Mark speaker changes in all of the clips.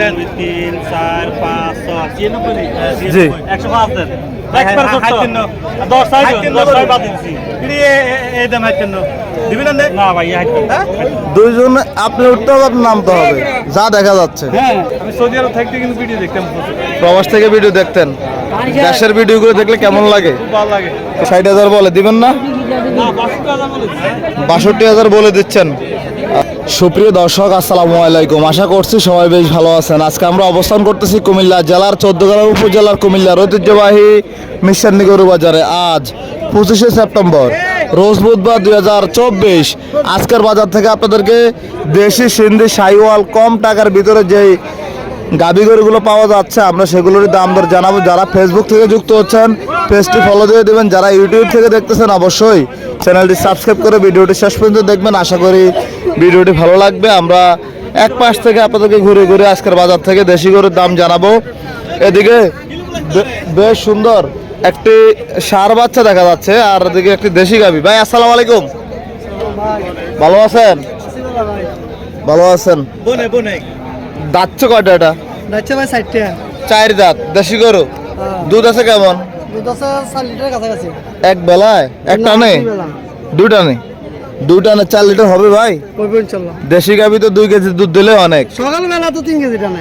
Speaker 1: দেন তিন চার পাঁচ ছয় ছিয়ানব্বই
Speaker 2: জি।
Speaker 1: একশো পাঁচ দেন। একবার দশ সাইড দশ সাইড বাদ দিচ্ছি। এই দাম হাইতেন না না? ভাই
Speaker 2: দুইজন আপনি উঠতে হবে আপনি নামতে হবে। যা দেখা যাচ্ছে।
Speaker 1: হ্যাঁ আমি সৌদি আরব থাকতে কিন্তু ভিডিও দেখতাম।
Speaker 2: প্রবাস থেকে ভিডিও দেখতেন। দেশের ভিডিওগুলো দেখলে কেমন লাগে?
Speaker 1: ভালো লাগে।
Speaker 2: ষাট হাজার বলে দিবেন না? বাষট্টি হাজার বলে দিচ্ছেন। সুপ্রিয় দর্শক, আসসালামু আলাইকুম। আশা করছি সবাই বেশ ভালো আছেন। আজকে আমরা অবস্থান করতেছি কুমিল্লা জেলার চোদ্দগ্রাম উপজেলার কুমিল্লার ঐতিহ্যবাহী মিশান্নি বাজারে। আজ পঁচিশে সেপ্টেম্বর, রোজ বুধবার দুই হাজার চব্বিশ। আজকের বাজার থেকে আপনাদেরকে দেশি সিন্ধি সাইওয়াল কম টাকার ভিতরে যেই গাবি গরুগুলো পাওয়া যাচ্ছে। আমরা সেগুলোর দাম দর জানাব। যারা ফেসবুক থেকে যুক্ত হচ্ছেন, পেজটি ফলো দিয়ে দেবেন। যারা ইউটিউব থেকে দেখতেছেন, অবশ্যই চ্যানেলটি সাবস্ক্রাইব করে ভিডিওটি শেষ পর্যন্ত দেখবেন। আশা করি ভিডিওটি ভালো লাগবে। আমরা এক পাশ থেকে আপনাদেরকে ঘুরে ঘুরে আজকের বাজার থেকে দেশি গরুর দাম জানাব। এদিকে বেশ সুন্দর একটি সার বাচ্চা দেখা যাচ্ছে, আর এদিকে একটি দেশি গাবি। ভাই, আসসালামু আলাইকুম। ভালো আছেন? ভালো আছেন। দাচ্ছে কয়টা এটা?
Speaker 3: যাচ্ছে ভাই ষাটটা
Speaker 2: চার দাঁত দেশি গরু? দুধ আছে কেমন?
Speaker 3: দুধ আছে চার লিটার কাছাকাছি।
Speaker 2: এক বেলায়? এক টানে দুই টানে দুই টানে চার লিটার হবে ভাই? দেশি গাবি তো দুই কেজি দুধ দিলে অনেক।
Speaker 3: সকালবেলা তো তিন কেজি টানে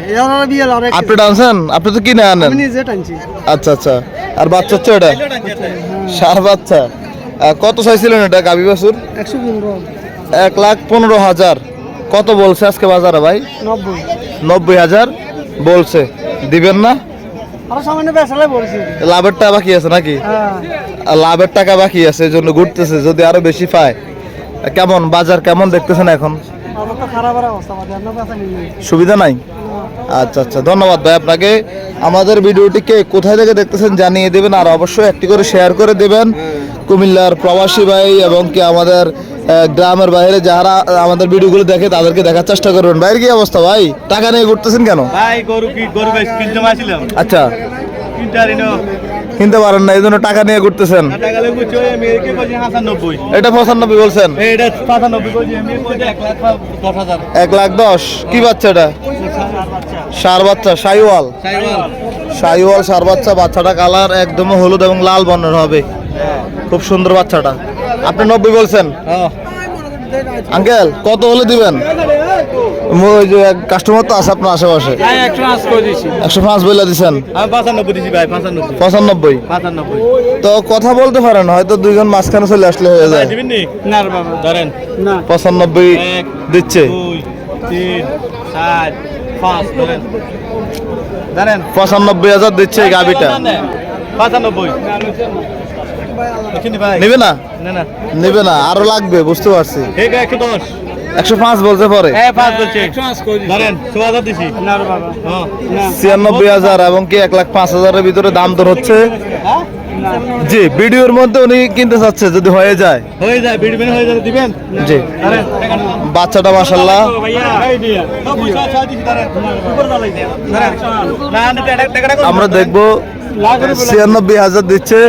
Speaker 2: আপনি টানছেন? আপনি তো কিনে আনেন।
Speaker 3: নিজে টানছি।
Speaker 2: আচ্ছা আচ্ছা। আর বাচ্চা হচ্ছে এটা? সার বাচ্চা। কত চাইছিলেন এটা গাবি বাছুর?
Speaker 3: একশো পনেরো।
Speaker 2: এক লাখ পনেরো হাজার। কত বলছে আজকে বাজারে ভাই?
Speaker 3: নব্বই।
Speaker 2: নব্বই হাজার বলছে। দিবেন না? লাভের টাকা বাকি আছে নাকি?
Speaker 3: হ্যাঁ।
Speaker 2: লাভের টাকা বাকি আছে এই জন্য ঘুরতেছে যদি আরও বেশি পায়। কেমন বাজার কেমন দেখতেছেন এখন? সুবিধা নাই? আচ্ছা আচ্ছা ধন্যবাদ ভাই আপনাকে। আমাদের ভিডিওটিকে কোথায় থেকে দেখতেছেন জানিয়ে দেবেন আর অবশ্যই একটি করে শেয়ার করে দেবেন। কুমিল্লার প্রবাসী ভাই এবং কি আমাদের গ্রামের বাইরে যারা আমাদের ভিডিওগুলো দেখে তাদেরকে দেখার চেষ্টা করবেন। ভাইয়ের কি অবস্থা ভাই? টাকা নিয়ে ঘুরতেছেন কেন?
Speaker 1: ভাই গরু কি গরু কিনতে মাছিলাম
Speaker 2: আচ্ছা।
Speaker 1: কিনতে
Speaker 2: পারেন না এই জন্য টাকা নিয়ে ঘুরতেছেন। এটা পঁচানব্বই বলছেন?
Speaker 1: এক লাখ দশ
Speaker 2: এক লাখ দশ। কি বাচ্চা এটা? সার বাচ্চা সাইওয়াল। সাইওয়াল। সার বাচ্চা বাচ্চাটা কালার একদম হলুদ এবং লাল বর্ণের হবে। খুব সুন্দর বাচ্চাটা। আপনি নব্বই বলছেন? আঙ্কেল কত হলে দিবেন? ওই যে কাস্টমার তো আছে আপনার আশেপাশে।
Speaker 1: একশো পাঁচ করে দিছি।
Speaker 2: একশো পাঁচ বলে দিচ্ছেন
Speaker 1: আমি পাঁচানব্বই
Speaker 2: তো কথা বলতে পারেন হয়তো দুইজন মাঝখানে চলে আসলে হয়ে যায়।
Speaker 1: দিবেন নি? না রে বাবা। ধরেন।
Speaker 3: না।
Speaker 2: পঁচানব্বই দিচ্ছে। পঁচানব্বই হাজার দিচ্ছে এই গাবিটা।
Speaker 1: পাঁচানব্বই।
Speaker 2: নেবে না?
Speaker 1: না না।
Speaker 2: নেবে না আরও লাগবে বুঝতে পারছি।
Speaker 1: একশো দশ।
Speaker 2: একশো পাঁচ বলতে পারে।
Speaker 1: হ্যাঁ বাবা। হ্যাঁ।
Speaker 2: ছিয়ানব্বই হাজার এবং কি এক লাখ পাঁচ হাজারের ভিতরে দাম দর হচ্ছে? জি ভিডিওর মধ্যে উনি কিনতে চাচ্ছে যদি হয়ে যায়।
Speaker 1: হয়ে যায় বিড়বেন হয়ে যাবে দিবেন?
Speaker 2: জি। বাচ্চাটা মাসাল্লাহ আমরা দেখব ছিয়ানব্বই হাজার দিচ্ছে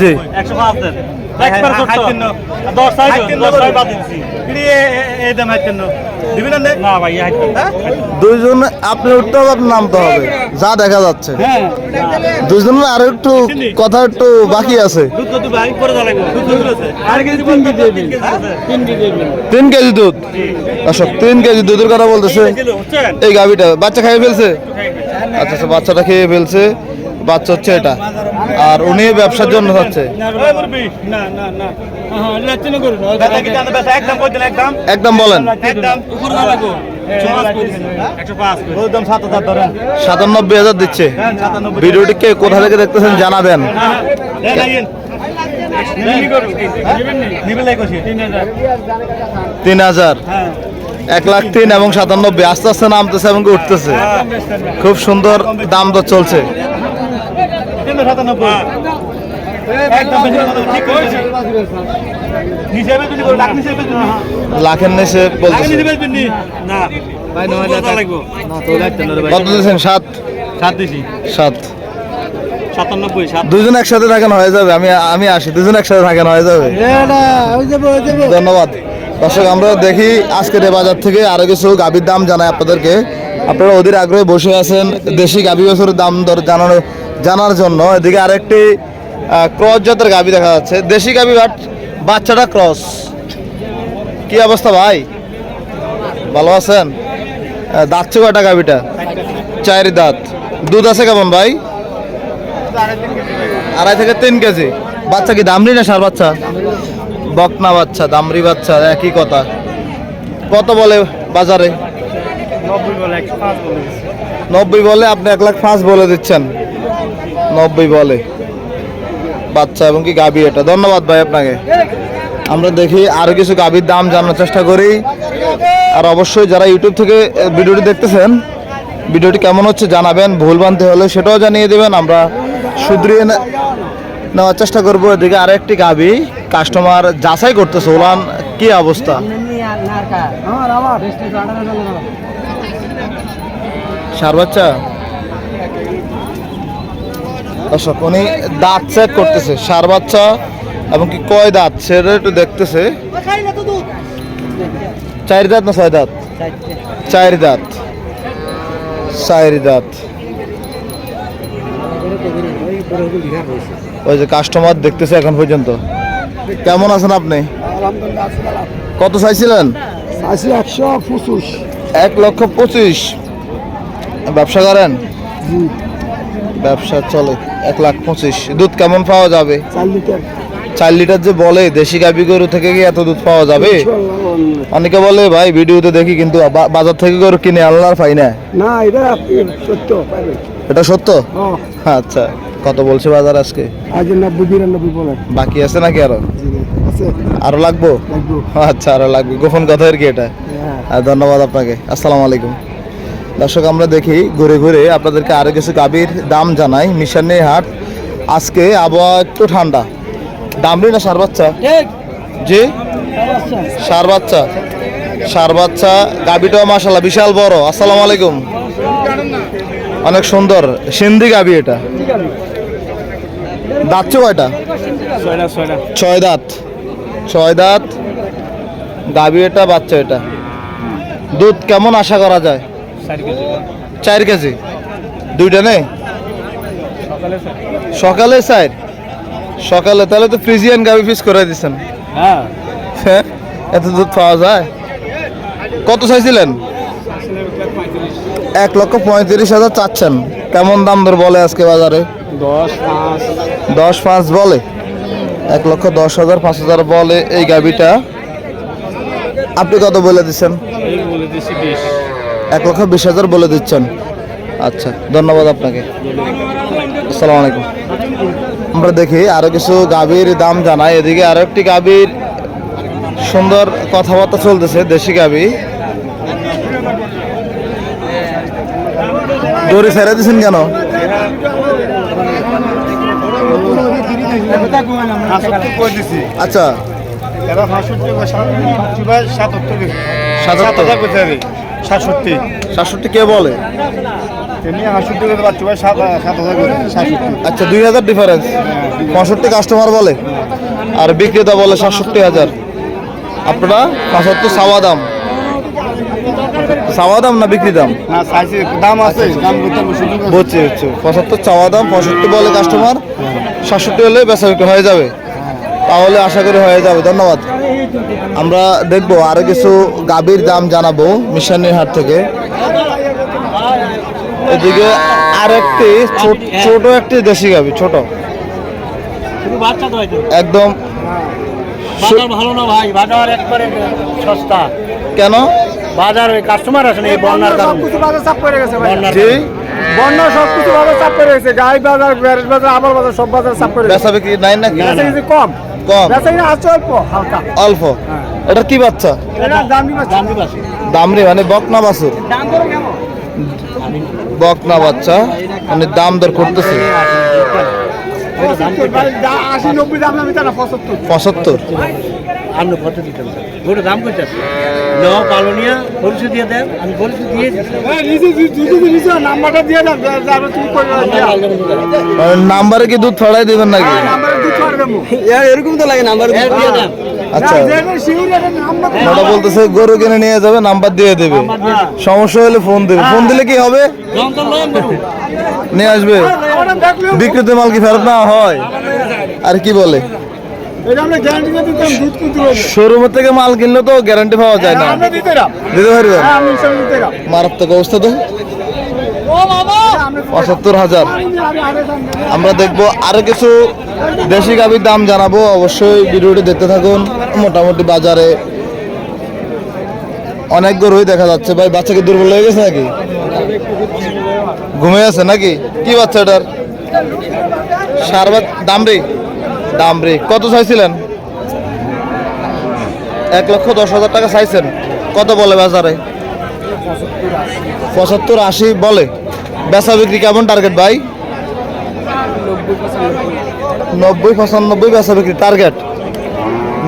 Speaker 2: জি।
Speaker 1: না। ভাই হাইতেন
Speaker 2: দুইজন আপনি উঠতে হবে আপনি নামতে হবে। যা দেখা যাচ্ছে।
Speaker 1: হ্যাঁ।
Speaker 2: দুইজনের আরও একটু কথা একটু বাকি আছে।
Speaker 1: দুধ কত ভাই করে দাও লাগবে। দুধ কত আছে। আর কেজি তিন কেজি
Speaker 2: দুধ। আচ্ছা তিন কেজি দুধের কথা বলতেছে। এই গাভিটা বাচ্চা খেয়ে ফেলছে। আচ্ছা আচ্ছা বাচ্চাটা খেয়ে ফেলছে। বাচ্চা হচ্ছে এটা। আর উনি ব্যবসার জন্য হচ্ছে।
Speaker 1: একদম
Speaker 2: বলেন। সাতানব্বই হাজার দিচ্ছে।
Speaker 1: সাতানব্বই
Speaker 2: ভিডিওটি কে কোথা থেকে দেখতেছেন জানাবেন। তিন হাজার। এক লাখ তিন এবং সাতানব্বই। আস্তে আস্তে নামতেছে এবং উঠতেছে। খুব সুন্দর দাম দর চলছে। লাখের নিচে কত দিয়েছেন? সাত? সাত
Speaker 1: সাতানব্বই সাত।
Speaker 2: দুজন একসাথে থাকেন হয়ে যাবে। আমি আমি আসি। দুজন একসাথে থাকেন হয়ে যাবে। ধন্যবাদ। দর্শক আমরা দেখি আজকের বাজার থেকে আরও কিছু গাভীর দাম জানাই আপনাদেরকে। আপনারা অধীর আগ্রহে বসে আছেন। দেশি গাভী বছরের দাম দর জানানো জানার জন্য। এদিকে আরেকটি ক্রস জাতের গাভী দেখা যাচ্ছে। দেশি গাভী বাট বাচ্চাটা ক্রস কি অবস্থা ভাই? ভালো আছেন? দাঁতছে কয়টা গাভীটা। চার দাঁত। দুধ আছে কেমন ভাই? আড়াই থেকে তিন কেজি। বাচ্চা কি দামরি না সার বাচ্চা? বকনা বাচ্চা দামরি বাচ্চা একই কথা। কত বলে বাজারে?
Speaker 1: নব্বই বলে
Speaker 2: আপনি এক লাখ পাঁচ বলে দিচ্ছেন। নব্বই বলে। বাচ্চা এবং কি গাবি এটা। ধন্যবাদ ভাই আপনাকে। আমরা দেখি আরও কিছু গাবির দাম জানার চেষ্টা করি। আর অবশ্যই যারা ইউটিউব থেকে ভিডিওটি দেখতেছেন, ভিডিওটি কেমন হচ্ছে জানাবেন। ভুল বানতে হলে সেটাও জানিয়ে দেবেন। আমরা শুধরিয়ে নেওয়ার চেষ্টা করব। এদিকে আর একটি গাবি কাস্টমার যাচাই করতেছে। ওলান, কি অবস্থা? সার বাচ্চা? দর্শক, উনি দাঁত চেক করতেছে, সার বাচ্চা এবং কি কয় দাঁত, সেটা একটু দেখতেছে। চার দাঁত না ছয় দাঁত? চার দাঁত। চার দাঁত। ওই যে কাস্টমার দেখতেছে এখন পর্যন্ত। কেমন আছেন আপনি? কত চাইছিলেন? এক লক্ষ পঁচিশ। ব্যবসা করেন? ব্যবসা চলে এক লাখ পঁচিশ। দুধ কেমন পাওয়া যাবে?
Speaker 3: চার লিটার।
Speaker 2: যে বলে দেশি গাভি গরু থেকে কি এত দুধ পাওয়া যাবে? অনেকে বলে ভাই ভিডিওতে দেখি কিন্তু বাজার থেকে গরু কিনে আনলার পাই না।
Speaker 3: না এটা সত্য
Speaker 2: এটা সত্য? আচ্ছা কত বলছে বাজার আজকে?
Speaker 3: আজ নব্বই বিরানব্বই বলেন
Speaker 2: বাকি আছে নাকি
Speaker 3: আরও?
Speaker 2: আরও লাগবো। আচ্ছা আরও লাগবে। গোপন কথা আর কি এটা?
Speaker 3: হ্যাঁ।
Speaker 2: আর ধন্যবাদ আপনাকে। আসসালামু আলাইকুম। দর্শক আমরা দেখি ঘুরে ঘুরে আপনাদেরকে আরও কিছু গাভীর দাম জানাই। মিশানি হাট আজকে আবহাওয়া একটু ঠান্ডা। দাম দামরি না সার বাচ্চা? জি? সার বাচ্চা। সার বাচ্চা। গাভীটাও মাসাল্লাহ বিশাল বড়। আসসালামু আলাইকুম। অনেক সুন্দর। সিন্ধি গাভী এটা। দাঁতছে কয়টা? ছয় দাঁত। ছয় দাঁত। গাভী এটা বাচ্চা এটা। দুধ কেমন আশা করা যায়?
Speaker 1: চার কেজি
Speaker 2: দুইটা নেই?
Speaker 1: সকালে
Speaker 2: চার। সকালে তাহলে তো ফ্রিজিয়ান গাভী পিস করে দিচ্ছেন এত দুধ পাওয়া যায়? কত চাইছিলেন? এক লক্ষ পঁয়ত্রিশ হাজার চাচ্ছেন। কেমন দাম দর বলে আজকে বাজারে?
Speaker 1: দশ পাঁচ।
Speaker 2: বলে? এক লক্ষ দশ হাজার পাঁচ হাজার বলে এই গাভিটা। আপনি কত বলে দিচ্ছেন
Speaker 1: বলে দিচ্ছি
Speaker 2: এক লক্ষ বিশ হাজার বলে দিচ্ছেন। আচ্ছা ধন্যবাদ আপনাকে। আসসালামু আলাইকুম। আমরা দেখি আরও কিছু গাভীর দাম জানাই। এদিকে আরও একটি গাভীর সুন্দর কথাবার্তা চলতেছে দেশি গাভী। দড়ি ছেড়ে দিচ্ছেন কেন? আচ্ছা। সাতাত্তর
Speaker 1: সাতষট্টি।
Speaker 2: সাতষট্টি কে বলে? আচ্ছা দুই হাজার ডিফারেন্স পঁয়ষট্টি কাস্টমার বলে? আর বিক্রেতা বলে সাতষট্টি হাজার। আপনারা? পঁচাত্তর সাওয়া দাম। চাওয়া দাম না বিক্রি দাম?
Speaker 1: দাম করতে আছে।
Speaker 2: বুঝছি বুঝছি। পঁচাত্তর চাওয়া দাম পঁয়ষট্টি বলে কাস্টমার সাতষট্টি হলে বেচা বিক্রি হয়ে যাবে। তাহলে আশা করি হয়ে যাবে। ধন্যবাদ। আমরা দেখব আরও কিছু গাভীর দাম জানাব মিশানির হাট থেকে। এদিকে আরেকটি ছোট- ছোট একটি দেশি গাভী ছোট। একদম
Speaker 1: ভালো না ভাই বাজার একবারে সস্তা।
Speaker 2: কেন?
Speaker 1: বাজার ওই কাস্টমার আছে বন্যার কারণে।
Speaker 3: বাজার চাপ পড়ে গেছে ভাই।
Speaker 1: বন্যার
Speaker 2: জি।
Speaker 3: বন্যা সব কিছু বাজার চাপ পড়ে গেছে। গাই বাজার ব্যারেজ বাজার আবার বাজার সব বাজার চাপ গেছে।
Speaker 2: বেচা বিক্রি নাই নাকি?
Speaker 3: বেচা কিনে কম।
Speaker 2: কম।
Speaker 3: বেচা কিনে আছে অল্প হালকা।
Speaker 2: অল্প? এটা কি বাচ্চা?
Speaker 3: এটা দাম দিবা
Speaker 1: দাম দিবা আছে।
Speaker 2: দামরি মানে বকনা বাছুর?
Speaker 3: দাম করো কেমন?
Speaker 2: বকনা বাচ্চা মানে দাম দর করতেছে।
Speaker 3: পঁচাত্তর?
Speaker 1: আপনি কত দিতেন ওটা দাম কত আছে? নেওয়া পালনিয়া পরিচয় দিয়ে দেন। আমি পরিচয় দিয়ে
Speaker 3: নাম্বারটা
Speaker 2: নাম্বারে কি দুধ ছড়াই দেবেন নাকি?
Speaker 3: নাম্বারে দুধ ছড়ে দেবো।
Speaker 1: এরকম তো লাগে নাম্বার দিয়ে দেন।
Speaker 2: আচ্ছা। ওটা বলতেছে গরু কিনে নিয়ে যাবে নাম্বার দিয়ে দেবে। সমস্যা হলে ফোন দেবে। ফোন দিলে কি হবে? নিয়ে আসবে। বিক্রিত মাল কি ফেরত না হয়? আর কি বলে? শোরুমের থেকে মাল কিনলে তো গ্যারান্টি পাওয়া যায় না।
Speaker 3: আমরা দিতে
Speaker 2: পারবেন
Speaker 3: হ্যাঁ
Speaker 2: মারাত্মক অবস্থা তো। পঁচাত্তর হাজার। আমরা দেখব আরও কিছু দেশি গাভির দাম জানাব। অবশ্যই ভিডিওটি দেখতে থাকুন। মোটামুটি বাজারে অনেক গরুই দেখা যাচ্ছে। ভাই বাচ্চাকে দুর্বল হয়ে গেছে নাকি? ঘুমিয়ে আছে নাকি? কি বাচ্চা এটার? দাম দামরি দামরি কত চাইছিলেন? এক লক্ষ দশ হাজার টাকা চাইছেন। কত বলে বাজারে? পঁচাত্তর আশি বলে। বেচা বিক্রি কেমন টার্গেট ভাই? নব্বই পঁচানব্বই বেচা বিক্রি টার্গেট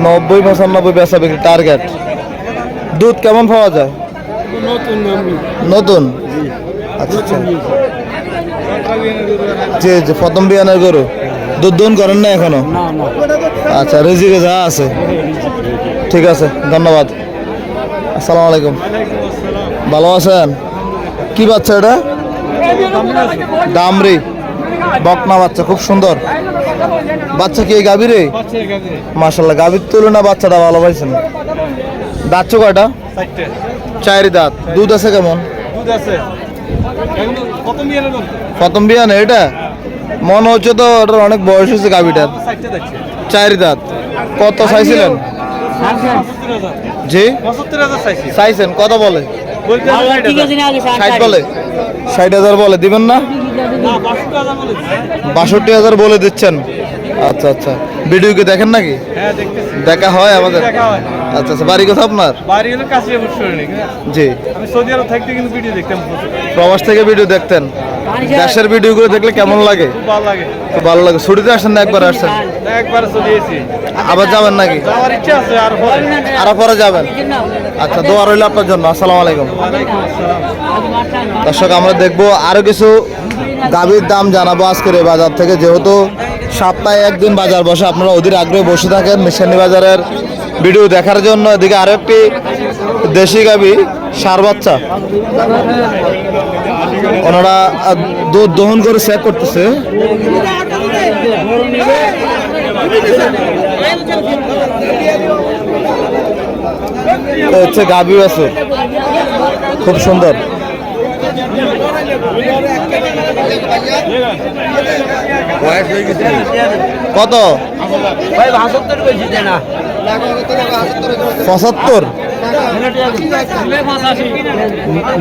Speaker 2: নব্বই পঁচানব্বই বেচা বিক্রি টার্গেট দুধ কেমন পাওয়া যায়? নতুন। আচ্ছা। জি জি, প্রথম বিয়ানের গরু। দুধ দোন করেন না এখনও? আচ্ছা রেজিকে যা আছে। ঠিক আছে ধন্যবাদ। আসসালামু আলাইকুম। ভালো আছেন? কি বাচ্চা এটা? ডামরি বকনা বাচ্চা খুব সুন্দর। বাচ্চা কি এই গাভী রে মাসাল্লাহ গাভীর তুলনা বাচ্চাটা ভালো পাইছেন। দাঁতছ কয়টা?
Speaker 1: চারটে।
Speaker 2: চারি দাঁত। দুধ আছে কেমন?
Speaker 1: দুধ আছে।
Speaker 2: প্রথম বিয়ানে এটা? মনে হচ্ছে তো ওটার অনেক বয়স হয়েছে গাভীটার। চারি দাঁত। কত চাইছিলেন? জি? চাইছেন কত বলে? ষাট বলে। ষাট হাজার বলে দিবেন না? বাষট্টি হাজার বলে দিচ্ছেন। আচ্ছা আচ্ছা। ভিডিও কি দেখেন নাকি?
Speaker 1: হ্যাঁ
Speaker 2: দেখা হয় আমাদের।
Speaker 1: দেখা হয়।
Speaker 2: আচ্ছা আচ্ছা বাড়ি কথা আপনার?
Speaker 1: বাড়ি হলো কাছে অবশ্যই
Speaker 2: জি।
Speaker 1: আমি সৌদি আরব থাকতে কিন্তু ভিডিও দেখতাম
Speaker 2: প্রবাস থেকে ভিডিও দেখতেন? দেশের ভিডিওগুলো দেখলে কেমন লাগে?
Speaker 1: ভালো লাগে।
Speaker 2: খুব ভালো লাগে। ছুটিতে আসেন না একবার আসছেন
Speaker 1: একবার চলে এসেছি।
Speaker 2: আবার যাবেন নাকি?
Speaker 1: যাওয়ার ইচ্ছা আছে আর পরে।
Speaker 2: আরও পরে যাবেন? আচ্ছা দোয়া রইল আপনার জন্য। আসসালামু আলাইকুম। দর্শক আমরা দেখব আরও কিছু গাভীর দাম জানাব আজকের এই বাজার থেকে। যেহেতু সপ্তাহে একদিন বাজার বসে আপনারা অধীর আগ্রহে বসে থাকেন। মিশানি বাজারের ভিডিও দেখার জন্য এদিকে আরও একটি দেশি গাভী, সার বাচ্চা। ওনারা দুধ দহন করে চেক করতেছে। হচ্ছে গাভী বাছুর খুব সুন্দর। কত? পঁচাত্তর।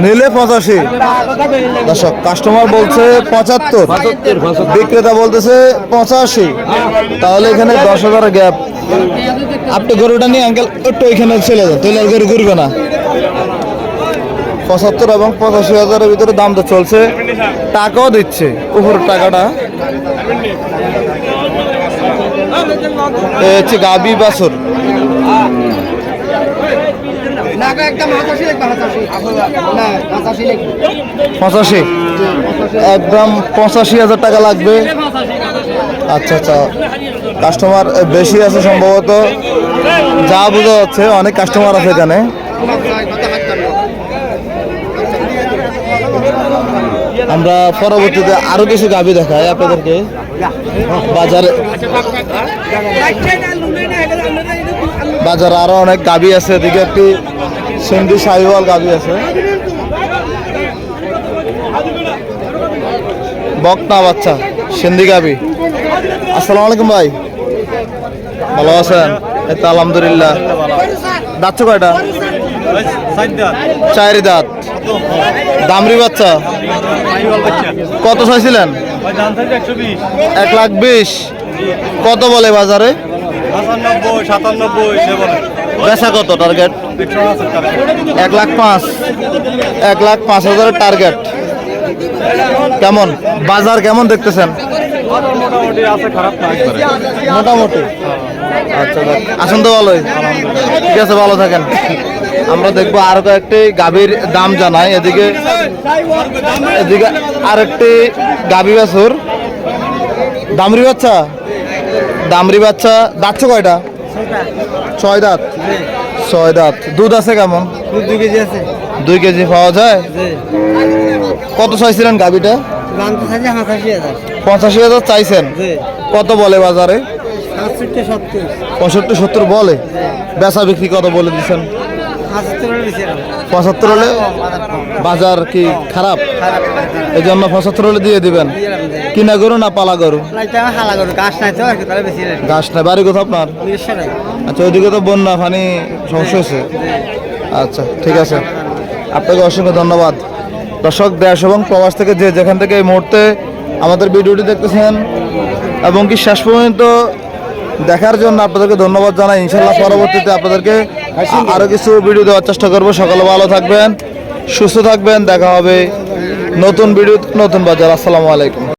Speaker 2: নিলে পঁচাশি। দর্শক কাস্টমার বলছে পঁচাত্তর। বিক্রেতা বলতেছে পঁচাশি। তাহলে এখানে দশ হাজার গ্যাপ আপনি গরুটা নিয়ে আঙ্কেল একটু এখানে চলে যান, তাহলে আর গরু ঘুরবে না। পঁচাত্তর এবং পঁচাশি হাজারের ভিতরে দাম তো চলছে। টাকাও দিচ্ছে, উপরের টাকাটা। হচ্ছে গাবি বাছর। পঁচাশি একদম পঁচাশি হাজার টাকা লাগবে। আচ্ছা আচ্ছা। কাস্টমার বেশি আছে সম্ভবত। যা বোঝা যাচ্ছে অনেক কাস্টমার আছে এখানে। আমরা পরবর্তীতে আরও কিছু গাবি দেখাই আপনাদেরকে। বাজারে বাজারে আরও অনেক গাবি আছে, এদিকে একটি সিন্ধি সাহিওয়াল গাবি আছে। বকনা বাচ্চা, সিন্ধি গাবি। আসসালামু আলাইকুম ভাই। ভালো আছেন? এই তো আলহামদুলিল্লাহ। দাচ্ছ কয়টা? চারি দাঁত। দামরি বাচ্চা। কত চাইছিলেন? এক লাখ বিশ। কত বলে বাজারে? বেচা কত টার্গেট এক লাখ পাঁচ। এক লাখ পাঁচ হাজারের টার্গেট কেমন? বাজার কেমন দেখতেছেন?
Speaker 1: মোটামুটি
Speaker 2: মোটামুটি। আচ্ছা আসুন তো ভালোই। ঠিক আছে ভালো থাকেন। আমরা দেখব আরও কয়েকটি গাভীর দাম জানাই এদিকে এদিকে আরেকটি গাভী বাছুর। দামরি বাচ্চা? দামরি বাচ্চা দাচ্ছ কয়টা? ছয় দাঁত। ছয় দাঁত। দুধ আছে কেমন?
Speaker 3: দুই কেজি আছে।
Speaker 2: দুই কেজি পাওয়া যায়? কত চাইছিলেন
Speaker 3: হাজার।
Speaker 2: পঁচাশি হাজার চাইছেন? কত বলে বাজারে? পঁয়ষট্টি সত্তর বলে। বেচা বিক্রি কত বলে দিচ্ছেন?
Speaker 3: পঁচাত্তর
Speaker 2: হলে বাজার কি খারাপ? এই জন্য পঁচাত্তর হলে দিয়ে দিবেন? কিনা গরু না পালা গরু?
Speaker 3: গাছ
Speaker 2: ঘাস নাই বাড়ি কোথাও আপনার? আচ্ছা ওইদিকে তো বন্যা পানি সমস্যা হয়েছে। আচ্ছা ঠিক আছে। আপনাকে অসংখ্য ধন্যবাদ। দর্শক দেশ এবং প্রবাস থেকে যে যেখান থেকে এই মুহূর্তে আমাদের ভিডিওটি দেখতেছেন এবং কি শেষ পর্যন্ত দেখার জন্য আপনাদেরকে ধন্যবাদ জানাই। ইনশাল্লাহ পরবর্তীতে আপনাদেরকে আরও কিছু ভিডিও দেওয়ার চেষ্টা করব। সকালে ভালো থাকবেন, সুস্থ থাকবেন। দেখা হবে নতুন ভিডিও নতুন বাজার। আসসালামু আলাইকুম।